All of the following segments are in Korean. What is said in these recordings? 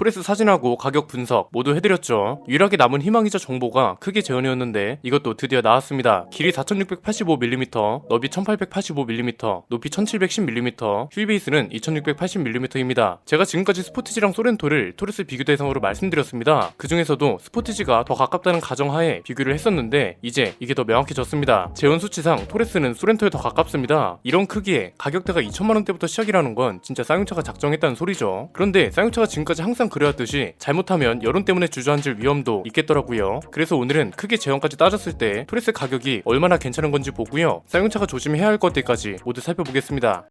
토레스 사진하고 가격 분석 모두 해드렸죠. 유일하게 남은 희망이자 정보가 크기 재현이었는데 이것도 드디어 나왔습니다. 길이 4685mm, 너비 1885mm, 높이 1710mm, 휠 베이스는 2680mm입니다. 제가 지금까지 스포티지랑 소렌토를 토레스 비교 대상으로 말씀드렸습니다. 그 중에서도 스포티지가 더 가깝다는 가정하에 비교를 했었는데 이제 이게 더 명확해졌습니다. 재원 수치상 토레스는 소렌토에 더 가깝습니다. 이런 크기에 가격대가 2천만 원대부터 시작이라는 건 진짜 쌍용차가 작정했다는 소리죠. 그런데 쌍용차가 지금까지 항상 그래왔듯이 잘못하면 여론 때문에 주저앉을 위험도 있겠더라고요. 그래서 오늘은 크게 재원까지 따졌을 때 토레스 가격이 얼마나 괜찮은 건지 보고요. 쌍용차가 조심해야 할 것들까지 모두 살펴보겠습니다.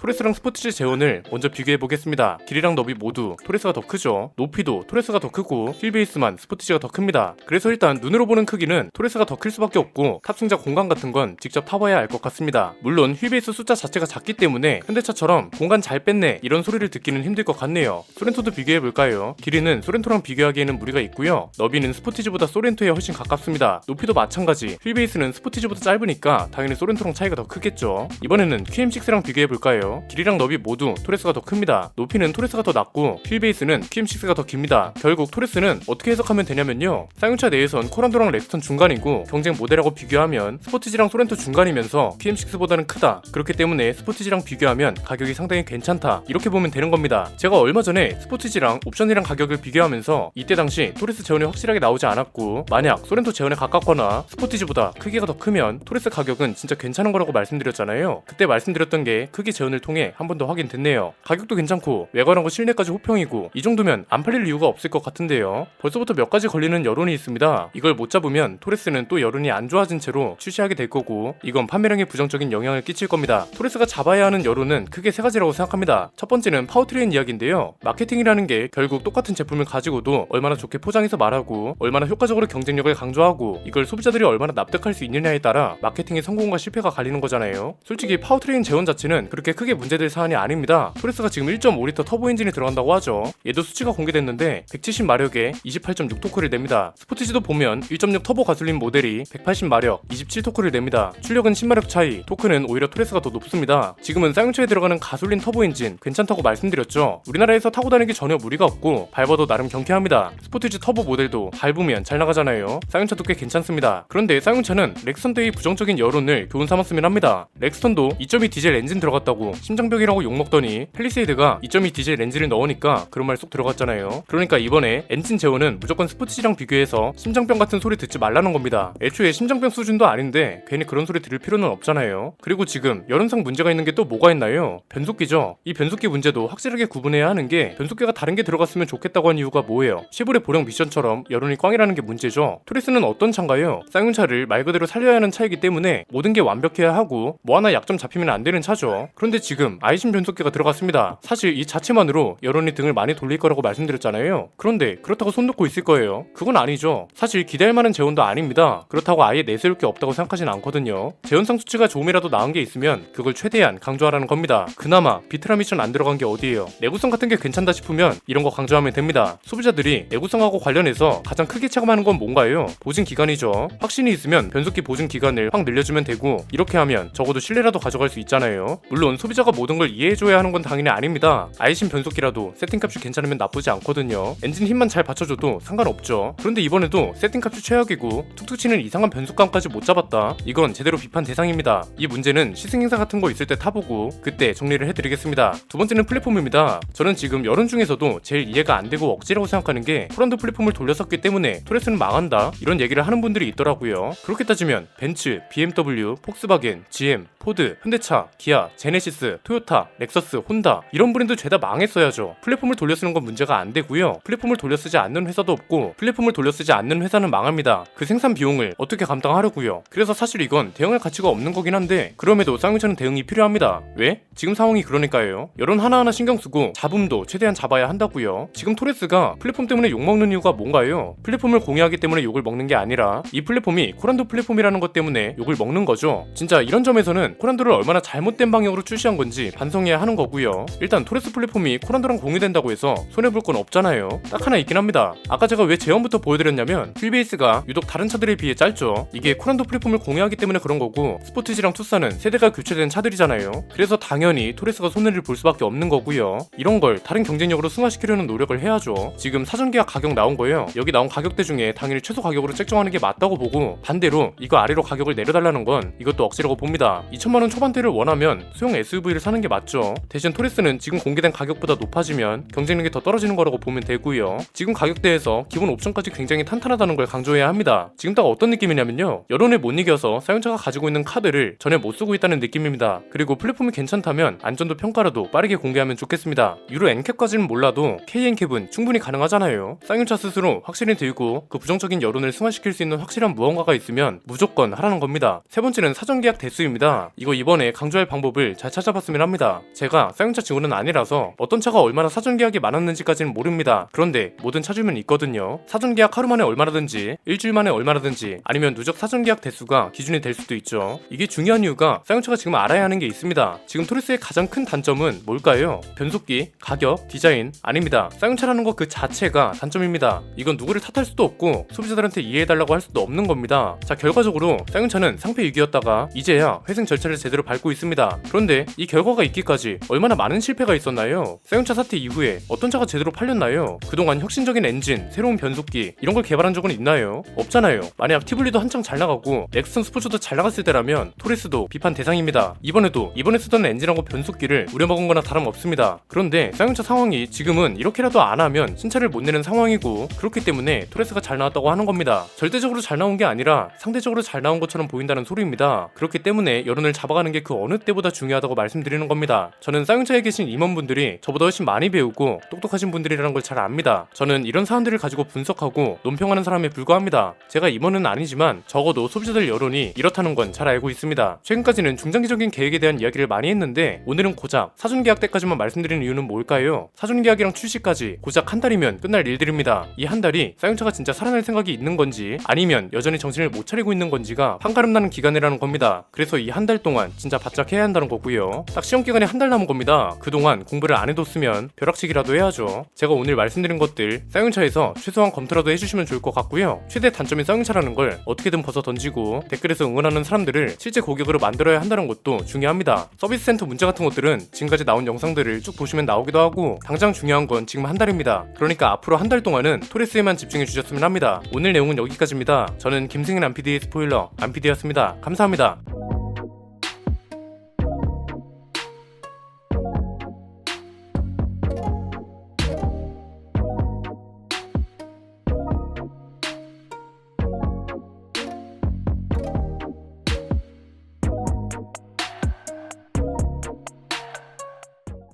토레스랑 스포티지 제온을 먼저 비교해 보겠습니다. 길이랑 너비 모두 토레스가 더 크죠. 높이도 토레스가 더 크고 휠베이스만 스포티지가 더 큽니다. 그래서 일단 눈으로 보는 크기는 토레스가 더 클 수밖에 없고 탑승자 공간 같은 건 직접 타봐야 알 것 같습니다. 물론 휠베이스 숫자 자체가 작기 때문에 현대차처럼 공간 잘 뺐네 이런 소리를 듣기는 힘들 것 같네요. 소렌토도 비교해 볼까요? 길이는 소렌토랑 비교하기에는 무리가 있고요. 너비는 스포티지보다 소렌토에 훨씬 가깝습니다. 높이도 마찬가지. 휠베이스는 스포티지보다 짧으니까 당연히 소렌토랑 차이가 더 크겠죠. 이번에는 QM6랑 비교해 볼까요? 길이랑 너비 모두 토레스가 더 큽니다. 높이는 토레스가 더 낮고 휠베이스는 QM6가 더 깁니다. 결국 토레스는 어떻게 해석하면 되냐면요. 쌍용차 내에선 코란도랑 렉스턴 중간이고 경쟁 모델하고 비교하면 스포티지랑 소렌토 중간이면서 QM6보다는 크다. 그렇기 때문에 스포티지랑 비교하면 가격이 상당히 괜찮다. 이렇게 보면 되는 겁니다. 제가 얼마 전에 스포티지랑 옵션이랑 가격을 비교하면서 이때 당시 토레스 제원이 확실하게 나오지 않았고 만약 소렌토 제원에 가깝거나 스포티지보다 크기가 더 크면 토레스 가격은 진짜 괜찮은 거라고 말씀드렸잖아요. 그때 말씀드렸던 게 크기 제원을 통해 한 번 더 확인됐네요. 가격도 괜찮고 외관하고 실내까지 호평이고 이 정도면 안 팔릴 이유가 없을 것 같은데요. 벌써부터 몇 가지 걸리는 여론이 있습니다. 이걸 못 잡으면 토레스는 또 여론이 안 좋아진 채로 출시하게 될 거고 이건 판매량에 부정적인 영향을 끼칠 겁니다. 토레스가 잡아야 하는 여론은 크게 세 가지라고 생각합니다. 첫 번째는 파워트레인 이야기인데요. 마케팅이라는 게 결국 똑같은 제품을 가지고도 얼마나 좋게 포장해서 말하고 얼마나 효과적으로 경쟁력을 강조하고 이걸 소비자들이 얼마나 납득할 수 있느냐에 따라 마케팅의 성공과 실패가 갈리는 거잖아요. 솔직히 파워트레인 재원 자체는 그렇게 크게 문제될 사안이 아닙니다. 토레스가 지금 1.5리터 터보 엔진이 들어간다고 하죠. 얘도 수치가 공개됐는데 170마력에 28.6토크를 냅니다. 스포티지도 보면 1.6 터보 가솔린 모델이 180마력, 27토크를 냅니다. 출력은 10마력 차이, 토크는 오히려 토레스가 더 높습니다. 지금은 쌍용차에 들어가는 가솔린 터보 엔진 괜찮다고 말씀드렸죠. 우리나라에서 타고 다니기 전혀 무리가 없고 밟아도 나름 경쾌합니다. 스포티지 터보 모델도 밟으면 잘 나가잖아요. 쌍용차도 꽤 괜찮습니다. 그런데 쌍용차는 렉스턴 대의 부정적인 여론을 교훈 삼았으면 합니다. 렉스턴도 2.2 디젤 엔진 들어갔다고 심장벽이라고 욕먹더니 펠리세이드가 2.2 디젤 렌즈를 넣으니까 그런 말 쏙 들어갔잖아요. 그러니까 이번에 엔진 제어는 무조건 스포츠랑 비교해서 심장병 같은 소리 듣지 말라는 겁니다. 애초에 심장병 수준도 아닌데 괜히 그런 소리 들을 필요는 없잖아요. 그리고 지금 여론상 문제가 있는 게 또 뭐가 있나요? 변속기죠. 이 변속기 문제도 확실하게 구분해야 하는 게 변속기가 다른 게 들어갔으면 좋겠다고 한 이유가 뭐예요? 시볼의 보령 미션처럼 여론이 꽝이라는 게 문제죠. 토리스는 어떤 차인가요? 쌍용차를 말 그대로 살려야 하는 차이기 때문에 모든 게 완벽해야 하고 뭐 하나 약점 잡히면 안 되는 차죠. 그런데 지금 아이신 변속기가 들어갔습니다. 사실 이 자체만으로 여론이 등을 많이 돌릴 거라고 말씀드렸잖아요. 그런데 그렇다고 손 놓고 있을 거예요. 그건 아니죠. 사실 기대할 만한 재원도 아닙니다. 그렇다고 아예 내세울 게 없다고 생각하진 않거든요. 재원상 수치가 조금이라도 나은 게 있으면 그걸 최대한 강조하라는 겁니다. 그나마 비트라 미션 안 들어간 게 어디예요? 내구성 같은 게 괜찮다 싶으면 이런 거 강조하면 됩니다. 소비자들이 내구성하고 관련해서 가장 크게 체감하는 건 뭔가요? 보증 기간이죠. 확신이 있으면 변속기 보증 기간을 확 늘려주면 되고 이렇게 하면 적어도 신뢰라도 가져갈 수 있잖아요. 물론 소비 자가 모든 걸 이해해줘야 하는 건 당연히 아닙니다. 아이신 변속기라도 세팅값이 괜찮으면 나쁘지 않거든요. 엔진 힘만 잘 받쳐줘도 상관없죠. 그런데 이번에도 세팅값이 최악이고 툭툭 치는 이상한 변속감까지 못 잡았다. 이건 제대로 비판 대상입니다. 이 문제는 시승 행사 같은 거 있을 때 타보고 그때 정리를 해드리겠습니다. 두 번째는 플랫폼입니다. 저는 지금 여론 중에서도 제일 이해가 안 되고 억지라고 생각하는 게 포란도 플랫폼을 돌렸었기 때문에 토레스는 망한다 이런 얘기를 하는 분들이 있더라고요. 그렇게 따지면 벤츠, BMW, 폭스바겐, GM, 포드, 현대차, 기아, 제네시스, 토요타, 렉서스, 혼다 이런 브랜드 죄다 망했어야죠. 플랫폼을 돌려쓰는 건 문제가 안 되고요. 플랫폼을 돌려쓰지 않는 회사도 없고 플랫폼을 돌려쓰지 않는 회사는 망합니다. 그 생산 비용을 어떻게 감당하려고요. 그래서 사실 이건 대응할 가치가 없는 거긴 한데 그럼에도 쌍용차는 대응이 필요합니다. 왜? 지금 상황이 그러니까요. 여론 하나하나 신경 쓰고 잡음도 최대한 잡아야 한다고요. 지금 토레스가 플랫폼 때문에 욕 먹는 이유가 뭔가요? 플랫폼을 공유하기 때문에 욕을 먹는 게 아니라 이 플랫폼이 코란도 플랫폼이라는 것 때문에 욕을 먹는 거죠. 진짜 이런 점에서는 코란도를 얼마나 잘못된 방향으로 출시한 실수한 건지 반성해야 하는 거고요. 일단 토레스 플랫폼이 코란도랑 공유된다고 해서 손해볼 건 없잖아요. 딱 하나 있긴 합니다. 아까 제가 왜 제언부터 보여드렸냐면 휠베이스가 유독 다른 차들에 비해 짧죠. 이게 코란도 플랫폼을 공유하기 때문에 그런 거고 스포티지랑 투사는 세대가 교체된 차들이잖아요. 그래서 당연히 토레스가 손해를 볼 수밖에 없는 거고요. 이런 걸 다른 경쟁력으로 승화시키려는 노력을 해야죠. 지금 사전 계약 가격 나온 거예요. 여기 나온 가격대 중에 당연히 최소 가격으로 책정하는 게 맞다고 보고 반대로 이거 아래로 가격을 내려달라는 건 이것도 억지라고 봅니다. 2천만 원 초반대를 원하면 소형 SUV 를 사는 게 맞죠. 대신 토레스는 지금 공개된 가격보다 높아지면 경쟁력이 더 떨어지는 거라고 보면 되고요. 지금 가격대에서 기본 옵션까지 굉장히 탄탄하다는 걸 강조해야 합니다. 지금 딱 어떤 느낌이냐면요. 여론에 못 이겨서 사용자가 가지고 있는 카드를 전에 못 쓰고 있다는 느낌입니다. 그리고 플랫폼이 괜찮다면 안전도 평가라도 빠르게 공개하면 좋겠습니다. 유로 N캡까지는 몰라도 KN캡은 충분히 가능하잖아요. 쌍용차 스스로 확실히 들고 그 부정적인 여론을 승화시킬 수 있는 확실한 무언가가 있으면 무조건 하라는 겁니다. 세 번째는 사전 계약 대수입니다. 이거 이번에 강조할 방법을 잘 찾아 봤으면 합니다. 제가 쌍용차 직원은 아니라서 어떤 차가 얼마나 사전 계약이 많았는지까지는 모릅니다. 그런데 모든 차주면 있거든요. 사전 계약 하루 만에 얼마라든지 일주일 만에 얼마라든지 아니면 누적 사전 계약 대수가 기준이 될 수도 있죠. 이게 중요한 이유가 쌍용차가 지금 알아야 하는 게 있습니다. 지금 토레스의 가장 큰 단점은 뭘까요? 변속기, 가격, 디자인 아닙니다. 쌍용차라는 것그 자체가 단점입니다. 이건 누구를 탓할 수도 없고 소비자들한테 이해해달라고 할 수도 없는 겁니다. 자 결과적으로 쌍용차는 상패 위기였다가 이제야 회생 절차를 제대로 밟고 있습니다. 그런데 이 결과가 있기까지 얼마나 많은 실패가 있었나요? 쌍용차 사태 이후에 어떤 차가 제대로 팔렸나요? 그동안 혁신적인 엔진, 새로운 변속기 이런 걸 개발한 적은 있나요? 없잖아요. 만약 티블리도 한창 잘 나가고 넥슨 스포츠도 잘 나갔을 때라면 토레스도 비판 대상입니다. 이번에도 이번에 쓰던 엔진하고 변속기를 우려먹은 거나 다름없습니다. 그런데 쌍용차 상황이 지금은 이렇게라도 안 하면 신차를 못 내는 상황이고 그렇기 때문에 토레스가 잘 나왔다고 하는 겁니다. 절대적으로 잘 나온 게 아니라 상대적으로 잘 나온 것처럼 보인다는 소리입니다. 그렇기 때문에 여론을 잡아가는 게 그 어느 때보다 중요하다고 말씀드 리는 겁니다. 저는 쌍용차에 계신 임원분들이 저보다 훨씬 많이 배우고 똑똑하신 분들이라는 걸 잘 압니다. 저는 이런 사안들을 가지고 분석하고 논평하는 사람에 불과합니다. 제가 임원은 아니지만 적어도 소비자들 여론이 이렇다는 건 잘 알고 있습니다. 최근까지는 중장기적인 계획에 대한 이야기를 많이 했는데 오늘은 고작 사전 계약 때까지만 말씀드리는 이유는 뭘까요? 사전 계약이랑 출시까지 고작 한 달이면 끝날 일들입니다. 이 한 달이 쌍용차가 진짜 살아날 생각이 있는 건지 아니면 여전히 정신을 못 차리고 있는 건지가 판가름 나는 기간이라는 겁니다. 그래서 이 한 달 동안 진짜 바짝 해야 한다는 거고요. 딱 시험 기간에 한달 남은 겁니다. 그동안 공부를 안 해뒀으면 벼락치기라도 해야죠. 제가 오늘 말씀드린 것들 쌍용차에서 최소한 검토라도 해주시면 좋을 것 같고요. 최대 단점인 쌍용차라는 걸 어떻게든 벗어 던지고 댓글에서 응원하는 사람들을 실제 고객으로 만들어야 한다는 것도 중요합니다. 서비스 센터 문제 같은 것들은 지금까지 나온 영상들을 쭉 보시면 나오기도 하고 당장 중요한 건 지금 한 달입니다. 그러니까 앞으로 한 달 동안은 토레스에만 집중해 주셨으면 합니다. 오늘 내용은 여기까지입니다. 저는 김승인 안PD의 스포일러 안PD였습니다. 감사합니다.